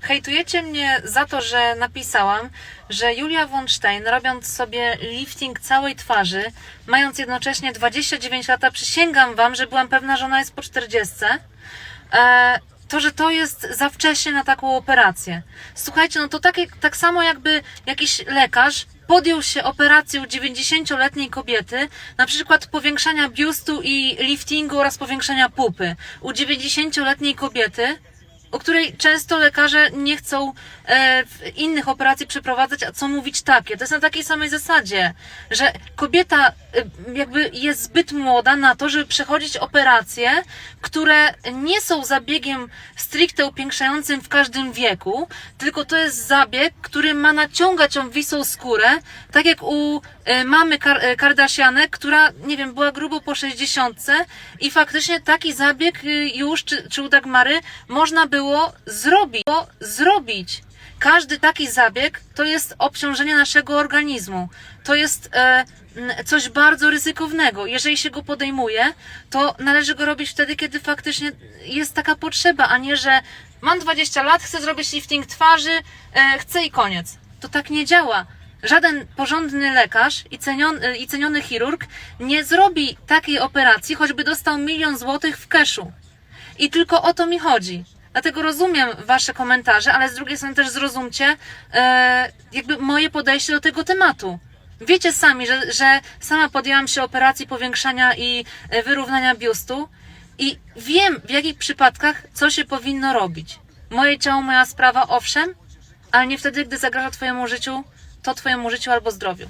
Hejtujecie mnie za to, że napisałam, że Julia von Stein, robiąc sobie lifting całej twarzy, mając jednocześnie 29 lat, przysięgam wam, że byłam pewna, że ona jest po 40, e, to, że to jest za wcześnie na taką operację. Słuchajcie, no to takie, tak samo jakby jakiś lekarz podjął się operacji u 90-letniej kobiety, na przykład powiększania biustu i liftingu oraz powiększenia pupy. U 90-letniej kobiety, u której często lekarze nie chcą e, innych operacji przeprowadzać, a co mówić takie. To jest na takiej samej zasadzie, że kobieta e, jakby jest zbyt młoda na to, żeby przechodzić operacje, które nie są zabiegiem stricte upiększającym w każdym wieku, tylko to jest zabieg, który ma naciągać ją wisą skórę, tak jak u e, mamy Kar- e, Kardashianek, która, nie wiem, była grubo po 60 i faktycznie taki zabieg y, już, czy, czy u Dagmary, można było. Było zrobić. Każdy taki zabieg to jest obciążenie naszego organizmu. To jest e, coś bardzo ryzykownego. Jeżeli się go podejmuje, to należy go robić wtedy, kiedy faktycznie jest taka potrzeba, a nie, że mam 20 lat, chcę zrobić lifting twarzy, e, chcę i koniec. To tak nie działa. Żaden porządny lekarz i ceniony, i ceniony chirurg nie zrobi takiej operacji, choćby dostał milion złotych w keszu. I tylko o to mi chodzi. Dlatego rozumiem Wasze komentarze, ale z drugiej strony też zrozumcie e, jakby moje podejście do tego tematu. Wiecie sami, że, że sama podjęłam się operacji powiększania i e, wyrównania biustu i wiem w jakich przypadkach co się powinno robić. Moje ciało, moja sprawa, owszem, ale nie wtedy, gdy zagraża Twojemu życiu, to Twojemu życiu albo zdrowiu.